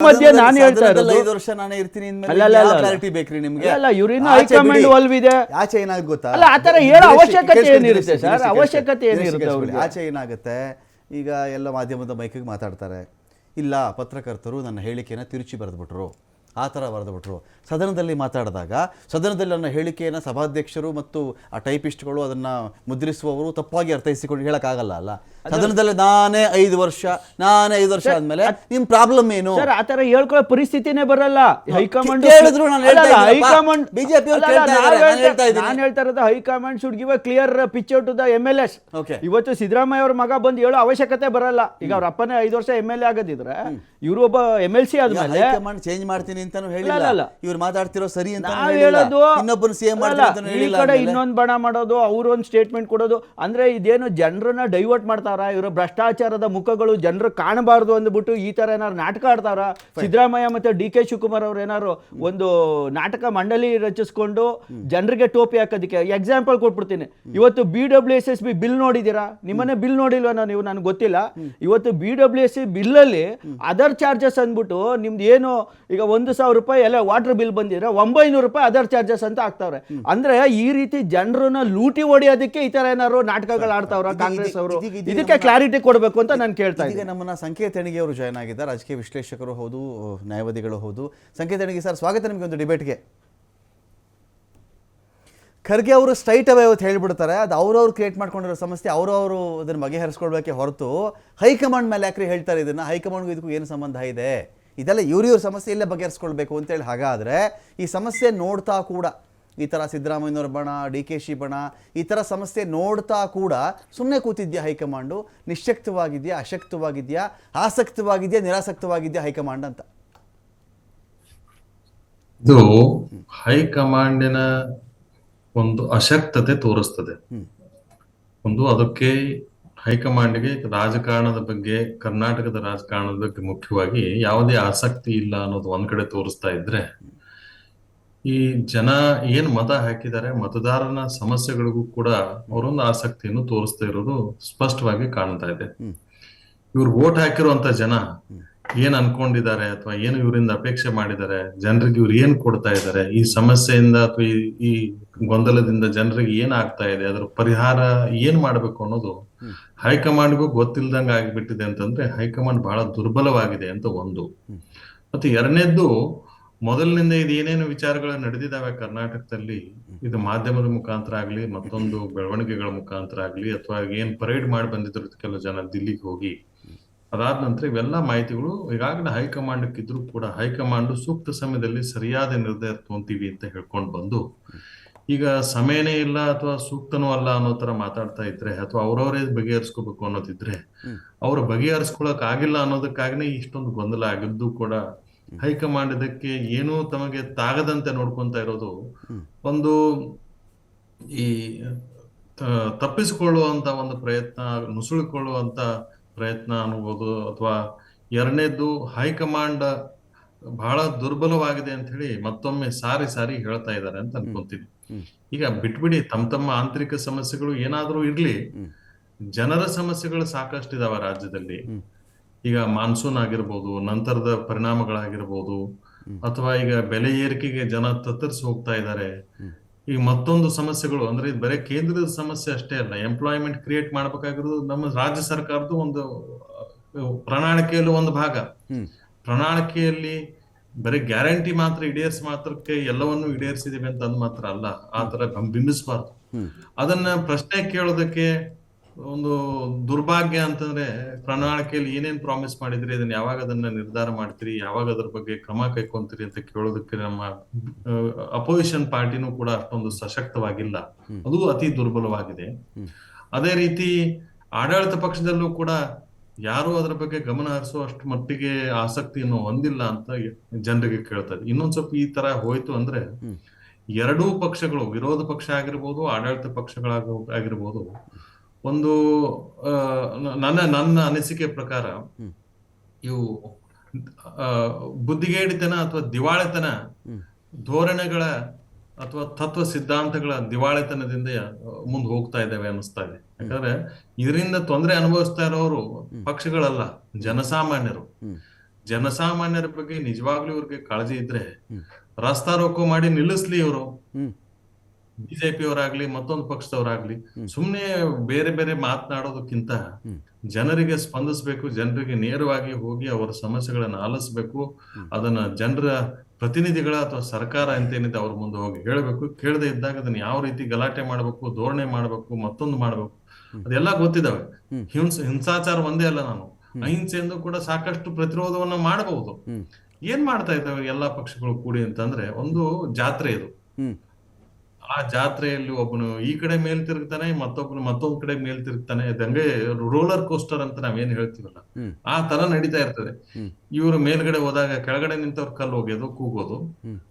ಮಧ್ಯೆ ನಾನು ಹೇಳ್ತಾ ಇರೋದು ಐದು ವರ್ಷ ನಾನೇ ಇರ್ತೀನಿ ಕ್ಲಾರಿಟಿ ಬೇಕ್ರಿ ನಿಮ್ಗೆ ಅಲ್ಲ, ಇವ್ರಿನ್ನೂ ಆಚೆ ಹೈಕಮಾಂಡ್. ಒಲ್ವಿದೆ. ಆಚೆ ಏನಾಗುತ್ತೆ ಗೊತ್ತಾ ಅಲ್ಲ, ಆ ಥರ ಹೇಳೋ ಅವಶ್ಯಕತೆ ಏನಿರುತ್ತೆ ಸರ್? ಅವಶ್ಯಕತೆ ಏನಿರುತ್ತೆ ಅವ್ರಿಗೆ? ಆಚೆ ಏನಾಗುತ್ತೆ ಈಗ ಎಲ್ಲ ಮಾಧ್ಯಮದ ಮೈಕಿಗೆ ಮಾತಾಡ್ತಾರೆ ಇಲ್ಲ ಪತ್ರಕರ್ತರು ನನ್ನ ಹೇಳಿಕೆಯನ್ನು ತಿರುಚಿ ಬರೆದ್ಬಿಟ್ರು ಆ ಥರ ಬರೆದ್ಬಿಟ್ರು. ಸದನದಲ್ಲಿ ಮಾತಾಡಿದಾಗ ಸದನದಲ್ಲಿ ನನ್ನ ಹೇಳಿಕೆಯನ್ನು ಸಭಾಧ್ಯಕ್ಷರು ಮತ್ತು ಆ ಟೈಪಿಸ್ಟ್ಗಳು ಅದನ್ನು ಮುದ್ರಿಸುವವರು ತಪ್ಪಾಗಿ ಅರ್ಥೈಸಿಕೊಂಡು ಹೇಳೋಕ್ಕಾಗಲ್ಲ ಅಲ್ಲ? ಸದನದಲ್ಲಿ ನಾನೇ ಐದು ವರ್ಷ ನಾನೇ ಐದು ವರ್ಷ ಆದ್ಮೇಲೆ ನಿಮ್ಮ ಪ್ರಾಬ್ಲಮ್ ಏನು? ಆ ತರ ಹೇಳ್ಕೊಳ್ಳೋ ಪರಿಸ್ಥಿತಿನೇ ಬರಲ್ಲ. ಹೈಕಮಾಂಡ್ ಹೇಳಿದ್ರು ನಾನು. ಹೈಕಮಾಂಡ್ ಬಿಜೆಪಿ ನಾನು ಹೇಳ್ತಾ ಇರೋದು high command should give clear pitch to the M L S. ಇವತ್ತು ಸಿದ್ದರಾಮಯ್ಯ ಅವ್ರ ಮಗ ಬಂದು ಹೇಳೋ ಅವಶ್ಯಕತೆ ಬರಲ್ಲ. ಈಗ ಅವ್ರ ಅಪ್ಪನೇ ಐದು ವರ್ಷ ಎಂ ಎಲ್ ಎ ಆಗದಿದ್ರೆ ಇವರು ಒಬ್ಬ ಎಂ ಎಲ್ ಸಿ ಆದ್ಮೇಲೆ ಹೈಕಮಾಂಡ್ ಚೇಂಜ್ ಮಾಡ್ತೀನಿ ಅಂತಾನು ಅಲ್ಲ, ಹೇಳಿಲ್ಲ ಇವ್ರು ಮಾತಾಡ್ತಿರೋ ಸರಿ ಅಂತ ಹೇಳೋದು ಇನ್ನೊಬ್ಬರು ಸೇಮ್ ಮಾಡ್ತಾರೆ ಮಾಡ್ತೀನಿ ಅಂತಾನು ಈ ಕಡೆ ಇನ್ನೊಂದು ಬಣ ಮಾಡೋದು ಅವ್ರು ಒಂದು ಸ್ಟೇಟ್ಮೆಂಟ್ ಕೊಡೋದು. ಅಂದ್ರೆ ಇದೇನು ಜನರನ್ನ ಡೈವರ್ಟ್ ಮಾಡ್ತಾರ? ಇವರು ಭ್ರಷ್ಟಾಚಾರದ ಮುಖಗಳು ಜನರು ಕಾಣಬಾರ್ದು ಅಂದ್ಬಿಟ್ಟು ಈ ತರ ಏನಾರು ನಾಟಕ ಆಡ್ತಾರ? ಸಿದ್ದರಾಮಯ್ಯ ಮತ್ತೆ ಡಿ ಕೆ ಶಿವಕುಮಾರ್ ಅವ್ರು ಏನಾರು ಒಂದು ನಾಟಕ ಮಂಡಳಿ ರಚಿಸ್ಕೊಂಡು ಜನರಿಗೆ ಟೋಪಿ ಹಾಕೋದಕ್ಕೆ ಎಕ್ಸಾಂಪಲ್ ಕೊಟ್ಬಿಡ್ತೀನಿ. ಇವತ್ತು B W S S B bill ನೋಡಿದೀರಾ ನಿಮ್ಮನೆ ಬಿಲ್ ನೋಡಿಲ್ವನ ನೀವು ನನಗೆ ಗೊತ್ತಿಲ್ಲ. ಇವತ್ತು ಬಿ ಡಬ್ಲ್ಯೂ ಎಸ್ ಸಿ ಬಿಲ್ಲಲ್ಲಿ ಅದರ್ ಚಾರ್ಜಸ್ ಅಂದ್ಬಿಟ್ಟು ನಿಮ್ದು ಏನು ಈಗ ಒಂದು ಸಾವಿರ ರೂಪಾಯಿ ಎಲ್ಲ ವಾಟರ್ ಬಿಲ್ ಬಂದಿದ್ರೆ ಒಂಬೈನೂರು ರೂಪಾಯಿ ಅದರ್ ಚಾರ್ಜಸ್ ಅಂತ ಆಗ್ತಾವ್ರೆ ಅಂದ್ರೆ ಈ ರೀತಿ ಜನರನ್ನ ಲೂಟಿ ಹೊಡೆಯೋದಕ್ಕೆ ಈ ತರ ಏನಾದ್ರು ನಾಟಕಗಳು ಆಡ್ತಾವ್ರ ಕಾಂಗ್ರೆಸ್ ಅವರು? ಇದಕ್ಕೆ ಕ್ಲಾರಿಟಿ ಕೊಡಬೇಕು ಅಂತ ನಾನು ಕೇಳ್ತಾ ಈಗ ಇದ್ದೀನಿ. ನಮ್ಮನ್ನ ಸಂಕೇತ ಹೆಣಿಗೆ ಅವರು ಜಾಯ್ನ್ ಆಗಿದ್ದಾರೆ. ರಾಜಕೀಯ ವಿಶ್ಲೇಷಕರು ಹೌದು ನ್ಯಾಯವಾದಿಗಳು ಹೌದು. ಸಂಕೇತ ಹೆಣಿಗೆ ಸರ್ ಸ್ವಾಗತ ನಿಮಗೆ ಒಂದು ಡಿಬೇಟ್ಗೆ ಖರ್ಗೆ ಅವರು ಸ್ಟ್ರೈಟ್ ಅವೇ ಅವತ್ತು ಹೇಳಿಬಿಡ್ತಾರೆ. ಅದು ಅವ್ರವ್ರು ಕ್ರಿಯೇಟ್ ಮಾಡ್ಕೊಂಡಿರೋ ಸಮಸ್ಯೆ ಅವ್ರವರು ಅದನ್ನು ಬಗೆಹರಿಸ್ಕೊಳ್ಬೇಕೆ ಹೊರತು ಹೈಕಮಾಂಡ್ ಮೇಲೆ ಯಾಕ್ರಿ ಹೇಳ್ತಾರೆ ಇದನ್ನ? ಹೈಕಮಾಂಡ್ಗೂ ಇದಕ್ಕೂ ಏನು ಸಂಬಂಧ ಇದೆ? ಇದೆಲ್ಲ ಇವ್ರಿವ್ರ ಸಮಸ್ಯೆ ಇಲ್ಲೇ ಬಗೆಹರಿಸ್ಕೊಳ್ಬೇಕು ಅಂತೇಳಿ ಹಾಗಾದರೆ ಈ ಸಮಸ್ಯೆ ನೋಡ್ತಾ ಕೂಡ ಈ ಥರ ಸಿದ್ದರಾಮಯ್ಯನವ್ರ ಬಣ ಡಿ ಕೆ ಶಿ ಬಣ ಈ ಥರ ಸಮಸ್ಯೆ ನೋಡ್ತಾ ಕೂಡ ಸುಮ್ಮನೆ ಕೂತಿದ್ಯಾ ಹೈಕಮಾಂಡು? ನಿಶಕ್ತವಾಗಿದೆಯಾ ಅಶಕ್ತವಾಗಿದೆಯಾ ಆಸಕ್ತವಾಗಿದೆಯಾ ನಿರಾಸಕ್ತವಾಗಿದೆಯಾ ಹೈಕಮಾಂಡ್ ಅಂತ? ಇದು ಹೈಕಮಾಂಡಿನ ಒಂದು ಅಶಕ್ತತೆ ತೋರಿಸ್ತದೆ. ಒಂದು ಅದಕ್ಕೆ ಹೈಕಮಾಂಡ್ಗೆ ರಾಜಕಾರಣದ ಬಗ್ಗೆ ಕರ್ನಾಟಕದ ರಾಜಕಾರಣದ ಬಗ್ಗೆ ಮುಖ್ಯವಾಗಿ ಯಾವುದೇ ಆಸಕ್ತಿ ಇಲ್ಲ ಅನ್ನೋದು ಒಂದ್ ಕಡೆ ತೋರಿಸ್ತಾ ಇದ್ರೆ ಈ ಜನ ಏನ್ ಮತ ಹಾಕಿದ್ದಾರೆ ಮತದಾರನ ಸಮಸ್ಯೆಗಳಿಗೂ ಕೂಡ ಅವರೊಂದು ಆಸಕ್ತಿಯನ್ನು ತೋರಿಸ್ತಾ ಇರೋದು ಸ್ಪಷ್ಟವಾಗಿ ಕಾಣ್ತಾ ಇದೆ. ಇವ್ರು ವೋಟ್ ಹಾಕಿರುವಂತ ಜನ ಏನ್ ಅನ್ಕೊಂಡಿದ್ದಾರೆ ಅಥವಾ ಏನು ಇವರಿಂದ ಅಪೇಕ್ಷೆ ಮಾಡಿದ್ದಾರೆ ಜನರಿಗೆ ಇವ್ರು ಏನ್ ಕೊಡ್ತಾ ಇದ್ದಾರೆ ಈ ಸಮಸ್ಯೆಯಿಂದ ಅಥವಾ ಈ ಈ ಗೊಂದಲದಿಂದ ಜನರಿಗೆ ಏನ್ ಆಗ್ತಾ ಇದೆ ಅದರ ಪರಿಹಾರ ಏನ್ ಮಾಡ್ಬೇಕು ಅನ್ನೋದು ಹೈಕಮಾಂಡ್ಗೂ ಗೊತ್ತಿಲ್ದಂಗ ಆಗಿಬಿಟ್ಟಿದೆ ಅಂತಂದ್ರೆ ಹೈಕಮಾಂಡ್ ಬಹಳ ದುರ್ಬಲವಾಗಿದೆ ಅಂತ ಒಂದು. ಮತ್ತೆ ಎರಡನೇದ್ದು ಮೊದಲಿನಿಂದ ಇದು ಏನೇನು ವಿಚಾರಗಳು ನಡೆದಿದ್ದಾವೆ ಕರ್ನಾಟಕದಲ್ಲಿ, ಇದು ಮಾಧ್ಯಮದ ಮುಖಾಂತರ ಆಗಲಿ, ಮತ್ತೊಂದು ಬೆಳವಣಿಗೆಗಳ ಮುಖಾಂತರ ಆಗಲಿ, ಅಥವಾ ಏನ್ ಪರೇಡ್ ಮಾಡಿ ಬಂದಿದ್ರು ಕೆಲವು ಜನ ದಿಲ್ಲಿಗೆ ಹೋಗಿ, ಅದಾದ ನಂತರ ಇವೆಲ್ಲ ಮಾಹಿತಿಗಳು ಈಗಾಗಲೇ ಹೈಕಮಾಂಡ್ ಇದ್ರೂ ಕೂಡ, ಹೈಕಮಾಂಡ್ ಸೂಕ್ತ ಸಮಯದಲ್ಲಿ ಸರಿಯಾದ ನಿರ್ಧಾರ ತಗೊಂತೀವಿ ಅಂತ ಹೇಳ್ಕೊಂಡು ಬಂದು ಈಗ ಸಮಯನೇ ಇಲ್ಲ ಅಥವಾ ಸೂಕ್ತನೂ ಅಲ್ಲ ಅನ್ನೋ ತರ ಮಾತಾಡ್ತಾ ಇದ್ರೆ ಅಥವಾ ಅವ್ರವರೇ ಬಗೆಹರಿಸ್ಕೋಬೇಕು ಅನ್ನೋದಿದ್ರೆ ಅವ್ರು ಬಗೆಹರಿಸ್ಕೊಳಕ್ ಆಗಿಲ್ಲ ಅನ್ನೋದಕ್ಕಾಗನೇ ಇಷ್ಟೊಂದು ಗೊಂದಲ ಆಗಿದ್ದು ಕೂಡ ಹೈಕಮಾಂಡ್ ಇದಕ್ಕೆ ಏನೂ ತಮಗೆ ತಾಗದಂತೆ ನೋಡ್ಕೊಂತ ಇರೋದು ಒಂದು ಈ ತಪ್ಪಿಸಿಕೊಳ್ಳುವಂತ ಒಂದು ಪ್ರಯತ್ನ ನುಸುಳಿಕೊಳ್ಳುವಂತ ಪ್ರಯತ್ನ ಅನ್ಬೋದು ಅಥವಾ ಎರಡನೇದ್ದು ಹೈಕಮಾಂಡ್ ಬಹಳ ದುರ್ಬಲವಾಗಿದೆ ಅಂತ ಹೇಳಿ ಮತ್ತೊಮ್ಮೆ ಸಾರಿ ಸಾರಿ ಹೇಳ್ತಾ ಇದ್ದಾರೆ ಅಂತ ಅನ್ಕೊಂತೀನಿ. ಈಗ ಬಿಟ್ಬಿಡಿ, ತಮ್ಮ ತಮ್ಮ ಆಂತರಿಕ ಸಮಸ್ಯೆಗಳು ಏನಾದರೂ ಇರ್ಲಿ. ಜನರ ಸಮಸ್ಯೆಗಳು ಸಾಕಷ್ಟು ಇದಾವ ರಾಜ್ಯದಲ್ಲಿ. ಈಗ ಮಾನ್ಸೂನ್ ಆಗಿರ್ಬೋದು, ನಂತರದ ಪರಿಣಾಮಗಳಾಗಿರ್ಬೋದು, ಅಥವಾ ಈಗ ಬೆಲೆ ಏರಿಕೆಗೆ ಜನ ತತ್ತರಿಸಿ ಹೋಗ್ತಾ ಇದ್ದಾರೆ. ಈಗ ಮತ್ತೊಂದು ಸಮಸ್ಯೆಗಳು, ಅಂದ್ರೆ ಇದು ಬರೀ ಕೇಂದ್ರದ ಸಮಸ್ಯೆ ಅಷ್ಟೇ ಅಲ್ಲ ಎಂಪ್ಲಾಯ್ಮೆಂಟ್ ಕ್ರಿಯೇಟ್ ಮಾಡ್ಬೇಕಾಗಿರೋದು ನಮ್ಮ ರಾಜ್ಯ ಸರ್ಕಾರದ ಒಂದು ಪ್ರಣಾಳಿಕೆಯಲ್ಲೂ ಒಂದು ಭಾಗ. ಪ್ರಣಾಳಿಕೆಯಲ್ಲಿ ಬರೀ ಗ್ಯಾರಂಟಿ ಮಾತ್ರ ಈಡೇರಿಸಿ ಮಾತ್ರಕ್ಕೆ ಎಲ್ಲವನ್ನು ಈಡೇರಿಸಿದೀವಿ ಅಂತ ಅಂದ್ ಮಾತ್ರ ಅಲ್ಲ ಆ ತರ ಬಿಂಬಿಸಬಾರ್ದು. ಅದನ್ನ ಪ್ರಶ್ನೆ ಕೇಳೋದಕ್ಕೆ ಒಂದು ದುರ್ಭಾಗ್ಯ ಅಂತಂದ್ರೆ ಪ್ರಣಾಳಿಕೆಯಲ್ಲಿ ಏನೇನ್ ಪ್ರಾಮಿಸ್ ಮಾಡಿದ್ರಿ? ಅದನ್ನ ಯಾವಾಗ ಅದನ್ನ ನಿರ್ಧಾರ ಮಾಡ್ತೀರಿ? ಯಾವಾಗ ಅದ್ರ ಬಗ್ಗೆ ಕ್ರಮ ಕೈಕೊಂತೀರಿ ಅಂತ ಕೇಳೋದಕ್ಕೆ ನಮ್ಮ ಅಪೋಸಿಷನ್ ಪಾರ್ಟಿನೂ ಕೂಡ ಅಷ್ಟೊಂದು ಸಶಕ್ತವಾಗಿಲ್ಲ. ಅದು ಅತಿ ದುರ್ಬಲವಾಗಿದೆ. ಅದೇ ರೀತಿ ಆಡಳಿತ ಪಕ್ಷದಲ್ಲೂ ಕೂಡ ಯಾರು ಅದರ ಬಗ್ಗೆ ಗಮನ ಹರಿಸುವಷ್ಟು ಮಟ್ಟಿಗೆ ಆಸಕ್ತಿಯನ್ನು ಹೊಂದಿಲ್ಲ ಅಂತ ಜನರಿಗೆ ಕೇಳ್ತದೆ ಇನ್ನೊಂದ್ ಸ್ವಲ್ಪ ಈ ತರ ಹೋಯ್ತು ಅಂದ್ರೆ ಎರಡೂ ಪಕ್ಷಗಳು ವಿರೋಧ ಪಕ್ಷ ಆಗಿರ್ಬೋದು ಆಡಳಿತ ಪಕ್ಷಗಳಾಗ ಆಗಿರ್ಬೋದು ಒಂದು ನನ್ನ ನನ್ನ ಅನಿಸಿಕೆ ಪ್ರಕಾರ ಇವು ಬುದ್ಧಿಗೇಡಿತನ ಅಥವಾ ದಿವಾಳಿತನ ಧೋರಣೆಗಳ ಅಥವಾ ತತ್ವ ಸಿದ್ಧಾಂತಗಳ ದಿವಾಳಿತನದಿಂದ ಮುಂದೆ ಹೋಗ್ತಾ ಇದ್ದೇವೆ ಅನ್ನಿಸ್ತಾ ಇದೆ. ಯಾಕಂದ್ರೆ ಇದರಿಂದ ತೊಂದರೆ ಅನುಭವಿಸ್ತಾ ಇರೋರು ಪಕ್ಷಗಳಲ್ಲ ಜನಸಾಮಾನ್ಯರು. ಜನಸಾಮಾನ್ಯರ ಬಗ್ಗೆ ನಿಜವಾಗ್ಲೂ ಇವ್ರಿಗೆ ಕಾಳಜಿ ಇದ್ರೆ ರಸ್ತಾ ರೋಕೋ ಮಾಡಿ ನಿಲ್ಲಿಸ್ಲಿ ಇವರು. ಬಿಜೆಪಿ ಅವರಾಗ್ಲಿ ಮತ್ತೊಂದು ಪಕ್ಷದವರಾಗ್ಲಿ ಸುಮ್ಮನೆ ಬೇರೆ ಬೇರೆ ಮಾತನಾಡೋದಕ್ಕಿಂತ ಜನರಿಗೆ ಸ್ಪಂದಿಸ್ಬೇಕು ಜನರಿಗೆ ನೇರವಾಗಿ ಹೋಗಿ ಅವರ ಸಮಸ್ಯೆಗಳನ್ನ ಆಲಿಸ್ಬೇಕು ಅದನ್ನ ಜನರ ಪ್ರತಿನಿಧಿಗಳ ಅಥವಾ ಸರ್ಕಾರ ಅಂತ ಏನಿದೆ ಅವ್ರ ಮುಂದೆ ಹೋಗಿ ಹೇಳಬೇಕು. ಕೇಳದೆ ಇದ್ದಾಗ ಅದನ್ನ ಯಾವ ರೀತಿ ಗಲಾಟೆ ಮಾಡಬೇಕು ಧೋರಣೆ ಮಾಡಬೇಕು ಮತ್ತೊಂದು ಮಾಡಬೇಕು ಅದೆಲ್ಲ ಗೊತ್ತಿದ್ದಾವೆ. ಹಿಂಸ ಹಿಂಸಾಚಾರ ಒಂದೇ ಅಲ್ಲ ನಾನು. ಅಹಿಂಸೆಯಿಂದ ಕೂಡ ಸಾಕಷ್ಟು ಪ್ರತಿರೋಧವನ್ನ ಮಾಡಬಹುದು ಏನ್ ಮಾಡ್ತಾ ಇದ್ದಾವೆ ಎಲ್ಲಾ ಪಕ್ಷಗಳು ಕೂಡಿ ಅಂತಂದ್ರೆ ಒಂದು ಜಾತ್ರೆ ಇದು. ಆ ಜಾತ್ರೆಯಲ್ಲಿ ಒಬ್ಬನು ಈ ಕಡೆ ಮೇಲ್ ತಿರುಗ್ತಾನೆ ಮತ್ತೊಬ್ಬನು ಮತ್ತೊಂದ್ ಕಡೆ ಮೇಲ್ ತಿರುಗ್ತಾನೆ. ಅದಂಗೆ ರೋಲರ್ ಕೋಸ್ಟರ್ ಅಂತ ನಾವೇನ್ ಹೇಳ್ತೀವಲ್ಲ. ಆ ತರ ನಡೀತಾ ಇರ್ತದೆ. ಇವರು ಮೇಲ್ಗಡೆ ಹೋದಾಗ ಕೆಳಗಡೆ ನಿಂತವ್ರ ಕಲ್ಲು ಹೋಗೋದು ಕೂಗೋದು.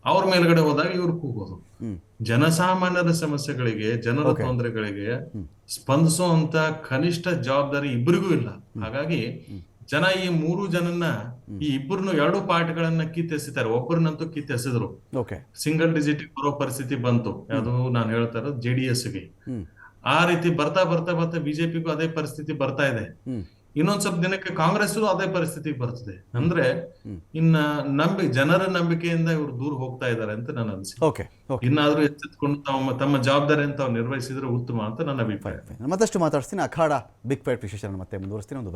ಅವ್ರ ಮೇಲ್ಗಡೆ ಹೋದಾಗ ಇವ್ರು ಕೂಗೋದು. ಜನಸಾಮಾನ್ಯರ ಸಮಸ್ಯೆಗಳಿಗೆ ಜನರ. ತೊಂದರೆಗಳಿಗೆ ಸ್ಪಂದಿಸುವಂತ ಕನಿಷ್ಠ ಜವಾಬ್ದಾರಿ ಇಬ್ಬರಿಗೂ ಇಲ್ಲ. ಹಾಗಾಗಿ ಜನ ಈ ಮೂರು ಜನನ್ನ ಈ ಇಬ್ಬರನ್ನು ಎರಡು ಪಾರ್ಟ್ಗಳನ್ನ ಕಿತ್ತೆಸಿತಾರೆ ಒಬ್ಬರನ್ನಂತೂ ಕಿತ್ತೆಸೆದ್ರು ಸಿಂಗಲ್ ಡಿಜಿಟ್ ಬರೋ ಪರಿಸ್ಥಿತಿ ಬಂತು. ಅದು ನಾನು ಹೇಳ್ತಾ ಇರೋದು ಜೆ ಡಿ ಗೆ. ಆ ರೀತಿ ಬರ್ತಾ ಬರ್ತಾ ಬರ್ತಾ ಬಿಜೆಪಿಗೂ ಅದೇ ಪರಿಸ್ಥಿತಿ ಬರ್ತಾ ಇದೆ. ಇನ್ನೊಂದ್ ಸ್ವಲ್ಪ ದಿನಕ್ಕೆ ಕಾಂಗ್ರೆಸ್ ಅದೇ ಪರಿಸ್ಥಿತಿಗೆ ಬರ್ತದೆ. ಅಂದ್ರೆ ಇನ್ನ ನಂಬಿ ಜನರ ನಂಬಿಕೆಯಿಂದ ಇವರು ದೂರ ಹೋಗ್ತಾ ಇದ್ದಾರೆ ಅಂತ ನನ್ನ ಅನಿಸಿಕೆ. ಇನ್ನಾದ್ರೂ ಎಚ್ಚೆತ್ಕೊಂಡು ತಮ್ಮ ತಮ್ಮ ಜವಾಬ್ದಾರಿಯನ್ನು ತಾವು ನಿರ್ವಹಿಸಿದ್ರೆ ಉತ್ತಮ ಅಂತ ನನ್ನ ಅಭಿಪ್ರಾಯ. ಮತ್ತಷ್ಟು ಮಾತಾಡ್ತೀನಿ ಅಖಾಡ ಬಿಗ್ ಫೈಟ್ ವಿಶೇಷ ಮತ್ತೆ ಮುಂದುವರಿಸ್ತೀನಿ. ಒಂದು